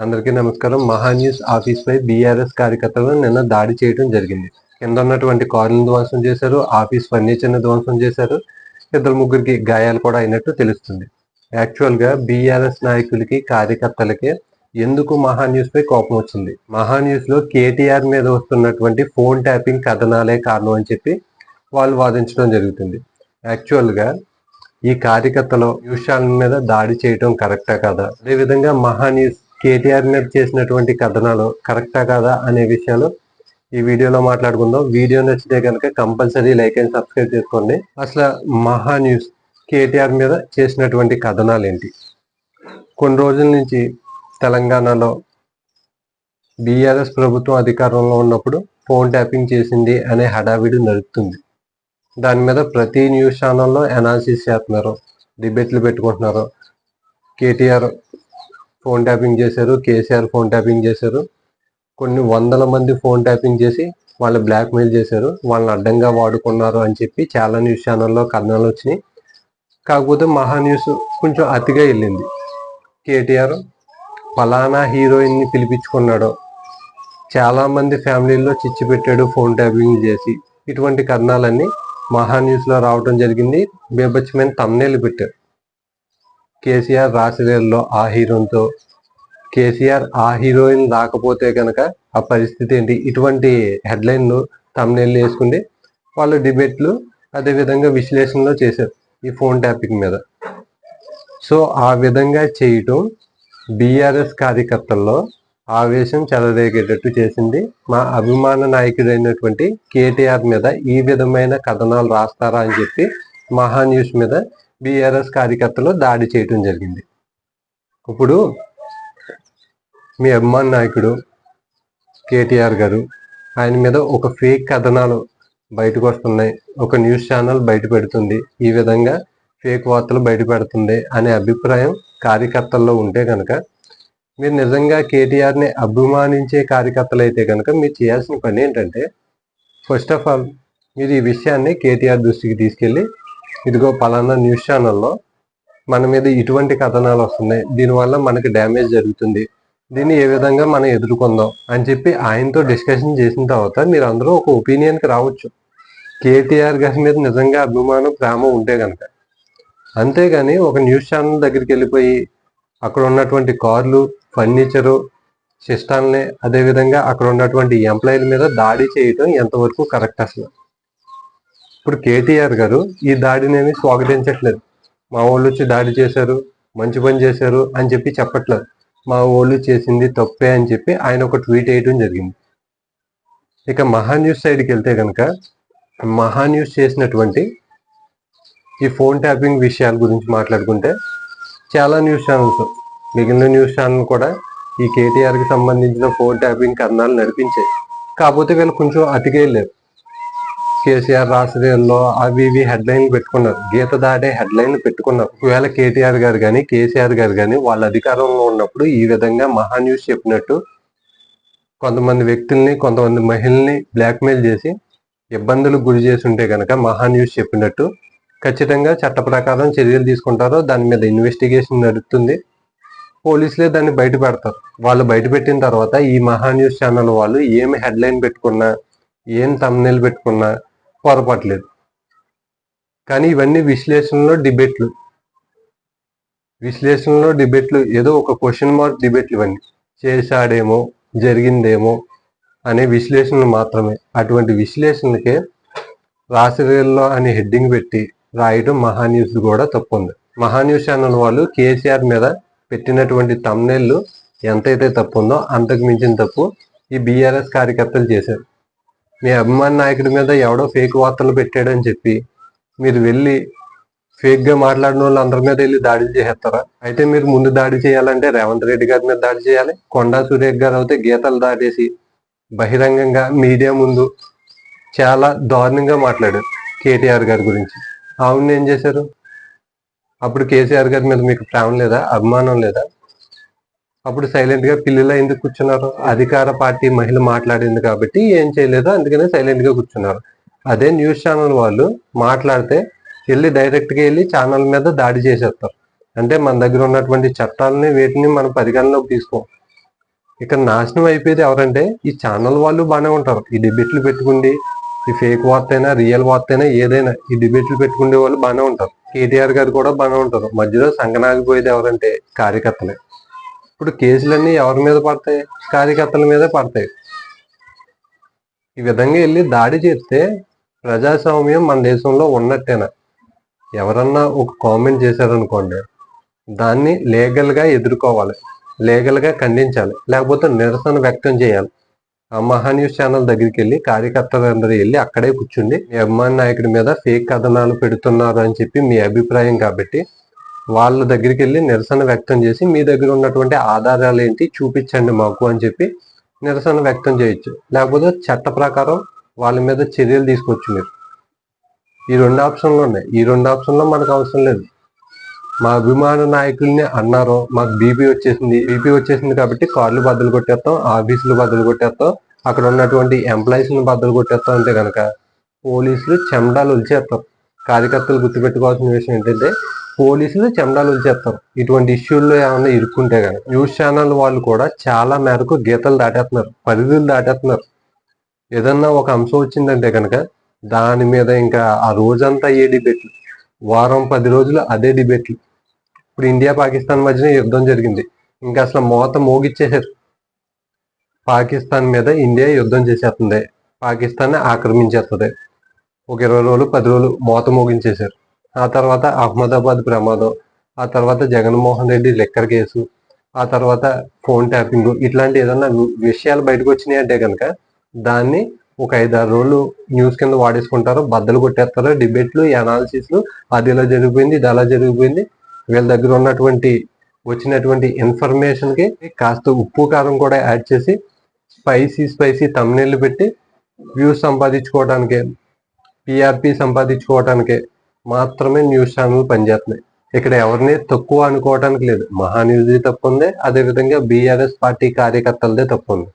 అందరికీ నమస్కారం. మహా న్యూస్ ఆఫీస్ పై బీఆర్ఎస్ కార్యకర్తలు నిన్న దాడి చేయడం జరిగింది. కింద ఉన్నటువంటి కార్లను ధ్వంసం చేశారు. ఆఫీస్ ఫర్నిచర్ని ధ్వంసం చేశారు. ఇద్దరు ముగ్గురికి గాయాలు కూడా అయినట్టు తెలుస్తుంది. యాక్చువల్గా బీఆర్ఎస్ నాయకులకి కార్యకర్తలకి ఎందుకు మహా న్యూస్ పై కోపం వచ్చింది? మహా న్యూస్లో కేటీఆర్ మీద వస్తున్నటువంటి ఫోన్ ట్యాపింగ్ కథనాలే కారణం అని చెప్పి వాళ్ళు వాదించడం జరుగుతుంది. యాక్చువల్గా ఈ కార్యకర్తలు న్యూస్ ఛానల్ మీద దాడి చేయడం కరెక్టా కదా? అదేవిధంగా మహా న్యూస్ కేటీఆర్ మీద చేసినటువంటి కథనాలు కరెక్టా కాదా అనే విషయాలు ఈ వీడియోలో మాట్లాడుకుందాం. వీడియో నచ్చితే కనుక కంపల్సరీ లైక్ అండ్ సబ్స్క్రైబ్ చేసుకోండి. అసలు మహా న్యూస్. కేటీఆర్ మీద చేసినటువంటి కథనాలు ఏంటి? కొన్ని రోజుల నుంచి తెలంగాణలో బీఆర్ఎస్ ప్రభుత్వం అధికారంలో ఉన్నప్పుడు ఫోన్ ట్యాపింగ్ చేసింది అనే హడావిడి నడుపుతుంది. దాని మీద ప్రతి న్యూస్ ఛానల్లో అనాలిసిస్ చేస్తున్నారు డిబేట్లు పెట్టుకుంటున్నారు. కేటీఆర్ ఫోన్ ట్యాపింగ్ చేశారు కేసీఆర్ ఫోన్ ట్యాపింగ్ చేశారు. కొన్ని వందల మంది ఫోన్ ట్యాపింగ్ చేసి వాళ్ళు బ్లాక్మెయిల్ చేశారు. వాళ్ళని అడ్డంగా వాడుకున్నారు అని చెప్పి చాలా న్యూస్ ఛానల్లో కథనాలు వచ్చినాయి. కాకపోతే మహా న్యూస్ కొంచెం అతిగా వెళ్ళింది. కేటీఆర్ ఫలానా హీరోయిన్ని పిలిపించుకున్నాడు చాలామంది ఫ్యామిలీల్లో చిచ్చి పెట్టాడు ఫోన్ ట్యాపింగ్ చేసి. ఇటువంటి కథనాలన్నీ మహా న్యూస్లో రావడం జరిగింది. బేబచ్చమైన తమ్నేలు పెట్టారు. కేసీఆర్ రాసిరేల్లో ఆ హీరోయిన్తో కేసీఆర్ ఆ హీరోయిన్ రాకపోతే కనుక ఆ పరిస్థితి ఏంటి? ఇటువంటి హెడ్లైన్లు తమ్నేళ్ళు వేసుకుంటే వాళ్ళు డిబేట్లు అదేవిధంగా విశ్లేషణలో చేశారు ఈ ఫోన్ టాపిక్ మీద. సో ఆ విధంగా చేయటం బీఆర్ఎస్ కార్యకర్తల్లో ఆవేశం చెలరేగేటట్టు చేసింది మా అభిమాన నాయకుడైనటువంటి కేటీఆర్ మీద ఈ విధమైన కథనాలు రాస్తారా అని చెప్పి మహా న్యూస్ మీద బీఆర్ఎస్ కార్యకర్తలు దాడి చేయటం జరిగింది. ఇప్పుడు మీ అభిమాన్ నాయకుడు కేటీఆర్ గారు ఆయన మీద ఒక ఫేక్ కథనాలు బయటకు వస్తున్నాయి. ఒక న్యూస్ ఛానల్ బయట పెడుతుంది. ఈ విధంగా ఫేక్ వార్తలు బయట పెడుతుంది అనే అభిప్రాయం కార్యకర్తల్లో ఉంటే కనుక మీరు నిజంగా కేటీఆర్ని అభిమానించే కార్యకర్తలు అయితే కనుక మీరు చేయాల్సిన పని ఏంటంటే ఫస్ట్ ఆఫ్ ఆల్ మీరు ఈ విషయాన్ని కేటీఆర్ దృష్టికి తీసుకెళ్ళి ఇదిగో పలానా న్యూస్ ఛానల్లో మన మీద ఇటువంటి కథనాలు వస్తున్నాయి. దీనివల్ల మనకి డ్యామేజ్ జరుగుతుంది. దీన్ని ఏ విధంగా మనం ఎదుర్కొందాం అని చెప్పి ఆయనతో డిస్కషన్ చేసిన తర్వాత మీరు అందరూ ఒక ఒపీనియన్కి రావచ్చు. కేటీఆర్ గారి మీద నిజంగా అభిమానం ప్రేమ ఉంటే కనుక అంతేగాని ఒక న్యూస్ ఛానల్ దగ్గరికి వెళ్ళిపోయి అక్కడ ఉన్నటువంటి కార్లు ఫర్నిచరు సిస్టాల్ని అదేవిధంగా అక్కడ ఉన్నటువంటి ఎంప్లాయీల మీద దాడి చేయటం ఎంతవరకు కరెక్ట్ అసలు? ఇప్పుడు కేటీఆర్ గారు ఈ దాడిని స్వాగతించట్లేదు. మా వాళ్ళు వచ్చి దాడి చేశారు మంచి పని చేశారు అని చెప్పి చెప్పట్లేదు. మా వాళ్ళు చేసింది తప్పే అని చెప్పి ఆయన ఒక ట్వీట్ వేయడం జరిగింది. ఇక మహా న్యూస్ సైడ్కి వెళ్తే కనుక మహా న్యూస్ చేసినటువంటి ఈ ఫోన్ ట్యాపింగ్ విషయాల గురించి మాట్లాడుకుంటే చాలా న్యూస్ ఛానల్స్ మిగిలిన న్యూస్ ఛానల్ కూడా ఈ కేటీఆర్కి సంబంధించిన ఫోన్ ట్యాపింగ్ కథనాలు నడిపించాయి. కాకపోతే వీళ్ళు కొంచెం అతికేయలేరు కేసీఆర్ రాష్ట్రీయంలో అవి ఇవి హెడ్లైన్ పెట్టుకున్నారు. గీత దాడే హెడ్లైన్ పెట్టుకున్నారు. ఒకవేళ కేటీఆర్ గారు కానీ కేసీఆర్ గారు కానీ వాళ్ళ అధికారంలో ఉన్నప్పుడు ఈ విధంగా మహా న్యూస్ చెప్పినట్టు కొంతమంది వ్యక్తుల్ని కొంతమంది మహిళల్ని బ్లాక్మెయిల్ చేసి ఇబ్బందులకు గురి చేసి ఉంటే కనుక మహా న్యూస్ చెప్పినట్టు ఖచ్చితంగా చట్ట ప్రకారం చర్యలు తీసుకుంటారో దాని మీద ఇన్వెస్టిగేషన్ నడుస్తుంది పోలీసులే దాన్ని బయట పెడతారు వాళ్ళు బయట పెట్టిన తర్వాత ఈ మహా న్యూస్ ఛానల్ వాళ్ళు ఏమి హెడ్లైన్ పెట్టుకున్నా ఏం తమ్నేల్ పెట్టుకున్నా పొరపట్లేదు. కానీ ఇవన్నీ విశ్లేషణలో డిబేట్లు. విశ్లేషణలో డిబేట్లు ఏదో ఒక క్వశ్చన్ మార్క్ డిబేట్లు ఇవన్నీ. చేశాడేమో జరిగిందేమో అనే విశ్లేషణలు మాత్రమే. అటువంటి విశ్లేషణలకే రాసిరేల్లో అని హెడ్డింగ్ పెట్టి రాయడం మహాన్యూస్ కూడా తప్పు ఉంది ఛానల్ వాళ్ళు కేసీఆర్ మీద పెట్టినటువంటి తమ్నేళ్ళు ఎంతైతే తప్పు ఉందో అంతకు మించిన తప్పు ఈ బీఆర్ఎస్ కార్యకర్తలు చేశారు. మీ అభిమాన నాయకుడి మీద ఎవడో ఫేక్ వార్తలు పెట్టాడని చెప్పి మీరు వెళ్ళి ఫేక్గా మాట్లాడిన వాళ్ళు అందరి మీద వెళ్ళి దాడులు చేసేస్తారా? అయితే మీరు ముందు దాడి చేయాలంటే రేవంత్ రెడ్డి గారి మీద దాడి చేయాలి. కొండా సురేఖ్ గారు అయితే గీతలు దాటేసి బహిరంగంగా మీడియా ముందు చాలా దారుణంగా మాట్లాడారు కేటీఆర్ గారి గురించి. అవును ఏం చేశారు? అప్పుడు కేసీఆర్ గారి మీద మీకు ప్రేమ లేదా? అభిమానం లేదా? అప్పుడు సైలెంట్గా పిల్లలు ఎందుకు కూర్చున్నారు? అధికార పార్టీ మహిళ మాట్లాడింది కాబట్టి ఏం చేయలేదు అందుకనే సైలెంట్గా కూర్చున్నారు. అదే న్యూస్ ఛానల్ వాళ్ళు మాట్లాడితే వెళ్ళి డైరెక్ట్గా వెళ్ళి ఛానల్ మీద దాడి చేసేస్తారు. అంటే మన దగ్గర ఉన్నటువంటి చట్టాలని వీటిని మనం పరిగణలోకి తీసుకోం. ఇక్కడ నాశనం అయిపోయేది ఎవరంటే ఈ ఛానల్ వాళ్ళు బాగానే ఉంటారు. ఈ డిబేట్లు పెట్టుకుండి ఈ ఫేక్ వార్త అయినా రియల్ వార్త అయినా ఏదైనా ఈ డిబేట్లు పెట్టుకునే వాళ్ళు బాగానే ఉంటారు. కేటీఆర్ గారు కూడా బాగానే ఉంటారు. మధ్యలో సంగనాగిపోయేది ఎవరంటే కార్యకర్తలే. ఇప్పుడు కేసులన్నీ ఎవరి మీద పడతాయి? కార్యకర్తల మీదే పడతాయి. ఈ విధంగా వెళ్ళి దాడి చేస్తే ప్రజాస్వామ్యం మన దేశంలో ఉన్నట్టేనా? ఎవరన్నా ఒక కామెంట్ చేశారనుకోండి దాన్ని లీగల్గా ఎదుర్కోవాలి లీగల్గా ఖండించాలి లేకపోతే నిరసన వ్యక్తం చేయాలి. ఆ మహా న్యూస్ ఛానల్ దగ్గరికి వెళ్ళి కార్యకర్తలందరూ వెళ్ళి అక్కడే కూర్చుండి మీ అభిమాన నాయకుడి మీద ఫేక్ కథనాలు పెడుతున్నారు అని చెప్పి మీ అభిప్రాయం కాబట్టి వాళ్ళ దగ్గరికి వెళ్ళి నిరసన వ్యక్తం చేసి మీ దగ్గర ఉన్నటువంటి ఆధారాలు ఏంటి? చూపించండి మాకు అని చెప్పి నిరసన వ్యక్తం చేయొచ్చు. లేకపోతే చట్ట ప్రకారం వాళ్ళ మీద చర్యలు తీసుకోవచ్చు మీరు. ఈ రెండు ఆప్షన్లు ఉన్నాయి. ఈ రెండు ఆప్షన్లో మనకు అవసరం లేదు. మా అభిమాన నాయకుల్ని అన్నారు మాకు బీపీ వచ్చేసింది బీపీ వచ్చేసింది కాబట్టి కార్లు బద్దలు కొట్టేస్తాం ఆఫీసులు బద్దలు కొట్టేస్తాం అక్కడ ఉన్నటువంటి ఎంప్లాయీస్ని బద్దలు కొట్టేస్తాం అంటే కనుక పోలీసులు చెమడాలు ఉల్చేస్తారు కార్యకర్తలు గుర్తుపెట్టుకోవాల్సిన విషయం ఏంటంటే పోలీసులు చెండాలు చేస్తారు. ఇటువంటి ఇష్యూల్లో ఏమైనా ఇరుక్కుంటే కనుక న్యూస్ ఛానల్ వాళ్ళు కూడా చాలా మేరకు గీతలు దాటేస్తున్నారు పరిధులు దాటేస్తున్నారు ఏదన్నా ఒక అంశం వచ్చిందంటే కనుక దాని మీద ఇంకా ఆ రోజంతా ఏ డిబేట్లు వారం పది రోజులు అదే డిబేట్లు. ఇప్పుడు ఇండియా పాకిస్తాన్ మధ్యన యుద్ధం జరిగింది. ఇంకా అసలు మోత మోగిచ్చేసారు పాకిస్తాన్ మీద ఇండియా యుద్ధం చేసేస్తుంది పాకిస్తాన్ ఆక్రమించేస్తుంది ఒక ఇరవై రోజులు పది రోజులు మోత మోగించేశారు. ఆ తర్వాత అహ్మదాబాద్ ప్రమాదం ఆ తర్వాత జగన్మోహన్ రెడ్డి లెక్కర్ కేసు ఆ తర్వాత ఫోన్ ట్యాపింగ్ ఇట్లాంటి ఏదన్నా విషయాలు బయటకు వచ్చినాయి అంటే కనుక దాన్ని ఒక ఐదారు రోజులు న్యూస్ కింద వాడేసుకుంటారు బద్దలు కొట్టేస్తారు డిబేట్లు అనాలిసిస్లు అది ఇలా జరిగిపోయింది ఇది అలా జరిగిపోయింది. వీళ్ళ దగ్గర ఉన్నటువంటి వచ్చినటువంటి ఇన్ఫర్మేషన్కి కాస్త ఉప్పు కారం కూడా యాడ్ చేసి స్పైసీ స్పైసీ తమ్నీళ్ళు పెట్టి వ్యూస్ సంపాదించుకోవడానికి పిఆర్పి సంపాదించుకోవడానికి మాత్రమే న్యూస్ ఛానల్ పనిచేస్తున్నాయి. ఇక్కడ ఎవరిని తక్కువ అనుకోవడానికి లేదు. మహా న్యూస్ తప్పు ఉంది అదే విధంగా బీఆర్ఎస్ పార్టీ కార్యకర్తలదే తప్పు ఉంది